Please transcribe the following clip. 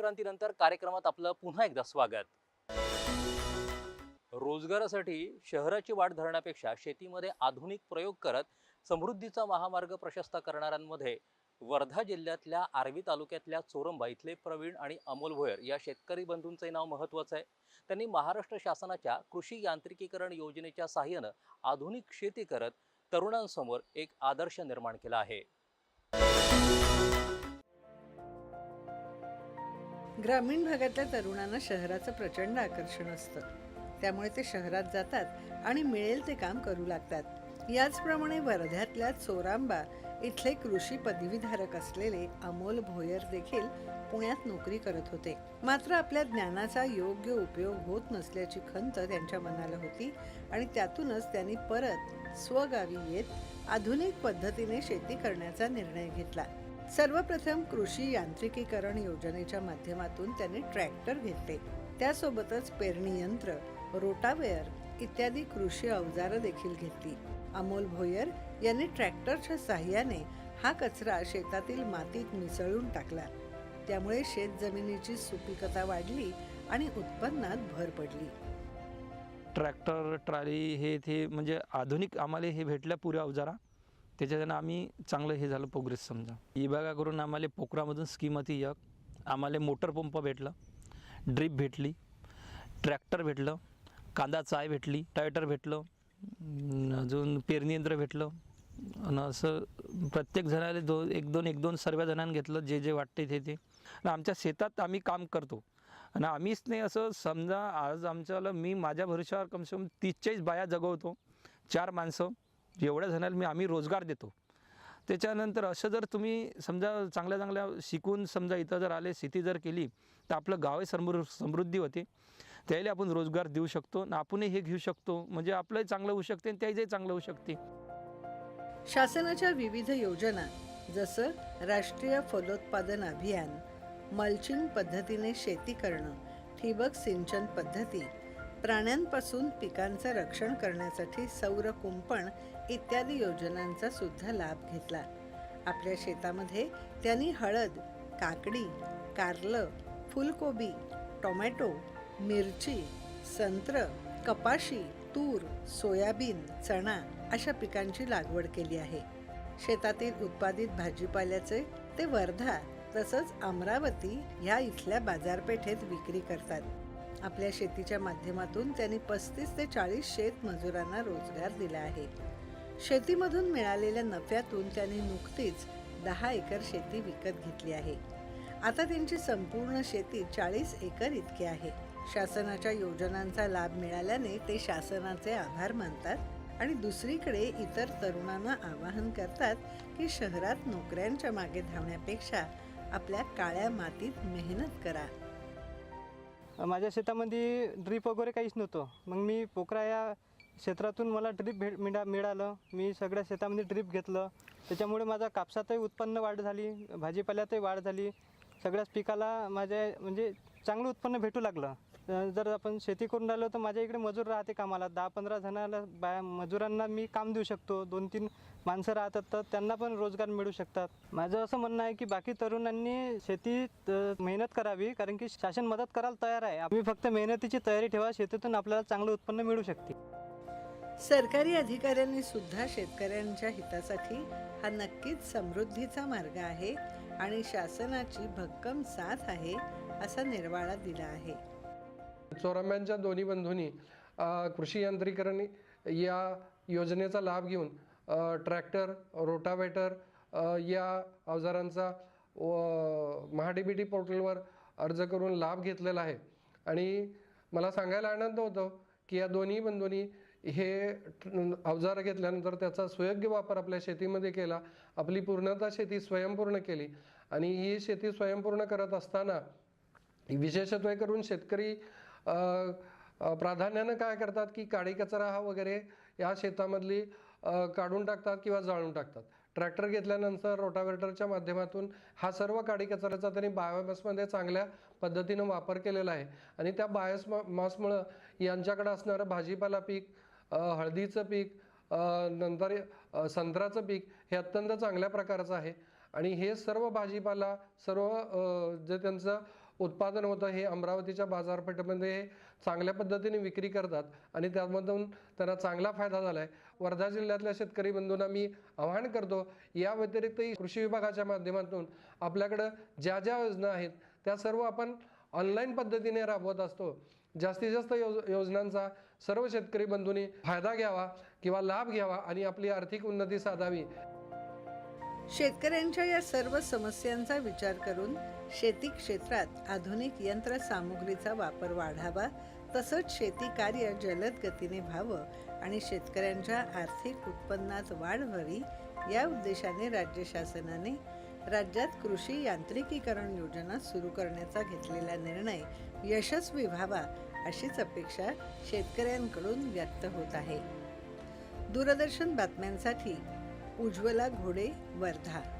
विश्रांतीनंतर कार्यक्रमात आपलं पुन्हा एकदा स्वागत. रोजगारासाठी शहराची वाढ धरण्यापेक्षा शेतीमध्ये आधुनिक प्रयोग करत समृद्धीचा महामार्ग प्रशस्त करणाऱ्यांमध्ये वर्धा जिल्ह्यातल्या आर्वी तालुक्यातल्या चोरंबा इथले प्रवीण आणि अमोल भोयर या शेतकरी बंधूंचे नाव महत्त्वाचं आहे. त्यांनी महाराष्ट्र शासनाच्या कृषी यांत्रिकीकरण योजनेच्या साहाय्यानं आधुनिक शेती करत तरुणांसमोर एक आदर्श निर्माण केला आहे. ग्रामीण भागातल्या तरुणांना शहराचं प्रचंड आकर्षण असतं. त्यामुळे ते शहरात जातात आणि मिळेल ते काम करू लागतात. याचप्रमाणे वर्ध्यातल्या चोरांबा इथले कृषी पदवीधारक असलेले अमोल भोयर देखील पुण्यात नोकरी करत होते. मात्र आपल्या ज्ञानाचा योग्य उपयोग होत नसल्याची खंत त्यांच्या मनाला होती आणि त्यातूनच त्यांनी परत स्वगावी येत आधुनिक पद्धतीने शेती करण्याचा निर्णय घेतला. सर्वप्रथम कृषी यांत्रिकीकरण योजनेच्या माध्यमातून त्यांनी ट्रॅक्टर घेतले. त्यासोबतच पेरणी यंत्र रोटावेअर इत्यादी कृषी अवजारं देखील घेतली. अमोल भोयर यांनी ट्रॅक्टरच्या साह्याने हा कचरा शेतातील मातीत मिसळून टाकला. त्यामुळे शेत जमिनीची सुपीकता वाढली आणि उत्पन्नात भर पडली. ट्रॅक्टर ट्रॉली हे ते म्हणजे आधुनिक आम्हाला हे भेटल्या पुऱ्या अवजारा. त्याच्यानं आम्ही चांगलं हे झालं प्रोग्रेस समजा. विभागाकडून आम्हाला पोखरामधून स्कीम होती एक. आम्हाला मोटर पंप भेटलं ड्रीप भेटली ट्रॅक्टर भेटलं कांदा चाय भेटली टायटर भेटलं अजून पेरणी यंत्र भेटलं. आणि असं प्रत्येक जणाला दो एक दोन एक दोन सर्व जणांनी घेतलं जे जे वाटते ते ते. आमच्या शेतात आम्ही काम करतो. आणि आम्हीच नाही असं समजा आज आमच्याला मी माझ्या भरोश्यावर कमसे कम तीस चाळीस बाया जगवतो. चार माणसं. एवढ्या जणांना मी आम्ही रोजगार देतो. त्याच्यानंतर असं जर तुम्ही समजा चांगल्या चांगल्या शिकून समजा इथं जर आले शेती जर केली तर आपलं गावही समृ समृद्धी होते. त्याला आपण रोजगार देऊ शकतो आणि आपणही हे घेऊ शकतो. म्हणजे आपलंही चांगलं होऊ शकते आणि त्याही चांगलं होऊ शकते. शासनाच्या विविध योजना जसं राष्ट्रीय फलोत्पादन अभियान मल्चिंग पद्धतीने शेती करणं ठिबक सिंचन पद्धती प्राण्यांपासून पिकांचं रक्षण करण्यासाठी सौर कुंपण इत्यादी योजनांचा सुद्धा लाभ घेतला. आपल्या शेतामध्ये त्यांनी हळद काकडी कारलं फुलकोबी टोमॅटो मिरची संत्र कपाशी तूर सोयाबीन चणा अशा पिकांची लागवड केली आहे. शेतातील उत्पादित भाजीपाल्याचे ते वर्धा तसंच अमरावती ह्या इथल्या बाजारपेठेत विक्री करतात. आपल्या शेतीच्या माध्यमातून त्यांनी पस्तीस ते चाळीस शेत मजुरांना रोजगार दिला आहे. शेतीमधून मिळालेल्या नफ्यातून त्यांनी नुकतीच दहा एकर शेती विकत घेतली आहे. आता त्यांची संपूर्ण शेती चाळीस एकर इतकी आहे. शासनाच्या योजनांचा लाभ मिळाल्याने ते शासनाचे आभार मानतात आणि दुसरीकडे इतर तरुणांना आवाहन करतात की शहरात नोकऱ्यांच्या मागे धावण्यापेक्षा आपल्या काळ्या मातीत मेहनत करा. माझ्या शेतामध्ये ड्रीप वगैरे काहीच नव्हतं. मग मी पोखरा या क्षेत्रातून मला ड्रीप भेट मिळा मिळालं. मी सगळ्या शेतामध्ये ड्रीप घेतलं. त्याच्यामुळे माझा कापसातही उत्पन्न वाढ झाली भाजीपाल्यातही वाढ झाली. सगळ्याच पिकाला माझ्या म्हणजे चांगलं उत्पन्न भेटू लागलं. जर आपण शेती करून राहिलो तर माझ्या इकडे मजूर राहते कामाला. दहा पंधरा जणाला बाया मजुरांना मी काम देऊ शकतो. दोन तीन माणसं राहतात तर त्यांना पण रोजगार मिळू शकतात. माझं असं म्हणणं आहे की बाकी तरुणांनी शेतीत मेहनत करावी कारण की शासन मदत करायला तयार आहे. आम्ही फक्त मेहनतीची तयारी ठेवा शेतीतून आपल्याला चांगलं उत्पन्न मिळू शकते. सरकारी अधिकाऱ्यांनी सुद्धा शेतकऱ्यांच्या हितासाठी हा नक्कीच समृद्धीचा मार्ग आहे आणि शासनाची भक्कम साथ आहे असा निर्वाळा दिला आहे. चोरांब्यांच्या दोन्ही बंधूंनी कृषी यांत्रिकरण या योजनेचा लाभ घेऊन ट्रॅक्टर रोटावेटर या अवजारांचा व महाडीबीटी पोर्टलवर अर्ज करून लाभ घेतलेला आहे. आणि मला सांगायला आनंद होतो की या दोन्ही बंधूंनी हे अवजार अवजारं घेतल्यानंतर त्याचा सुयोग्य वापर आपल्या शेतीमध्ये केला आपली पूर्णतः शेती स्वयंपूर्ण केली आणि ही शेती स्वयंपूर्ण करत असताना विशेषत्वे करून शेतकरी प्राधान्यानं काय करतात की काडी कचरा हा वगैरे या शेतामधली काढून टाकतात किंवा जाळून टाकतात. ट्रॅक्टर घेतल्यानंतर रोटावेटरच्या माध्यमातून हा सर्व काडी कचऱ्याचा त्यांनी बायोमॅसमध्ये चांगल्या पद्धतीनं वापर केलेला आहे. आणि त्या बायोस मासमुळं यांच्याकडे असणारं भाजीपाला पीक हळदीचं पीक नंतर संत्र्याचं पीक हे अत्यंत चांगल्या प्रकारचं आहे. आणि हे सर्व भाजीपाला सर्व जे त्यांचं उत्पादन होतं हे अमरावतीच्या बाजारपेठेमध्ये हे चांगल्या पद्धतीने विक्री करतात आणि त्यामधून त्यांना चांगला फायदा झाला आहे वर्धा जिल्ह्यातल्या शेतकरी बंधूंना मी आवाहन करतो या व्यतिरिक्तही कृषी विभागाच्या माध्यमातून आपल्याकडं ज्या ज्या योजना आहेत त्या सर्व आपण ऑनलाईन पद्धतीने राबवत असतो. जास्तीत जास्त योज योजनांचा सर्व शेतकरी बंधूंनी फायदा घ्यावा किंवा लाभ घ्यावा आणि आपली आर्थिक उन्नती साधावी. शेतकऱ्यांच्या या सर्व समस्यांचा विचार करून शेती क्षेत्रात आधुनिक यंत्रसामुग्रीचा वापर वाढावा तसंच शेती कार्य जलद गतीने व्हावं आणि शेतकऱ्यांच्या आर्थिक उत्पन्नात वाढ व्हावी या उद्देशाने राज्य शासनाने राज्यात कृषी यांत्रिकीकरण योजना सुरू करण्याचा घेतलेला निर्णय यशस्वी व्हावा अशीच अपेक्षा शेतकऱ्यांकडून व्यक्त होत आहे. दूरदर्शन बातम्यांसाठी उज्ज्वला घोडे वर्धा.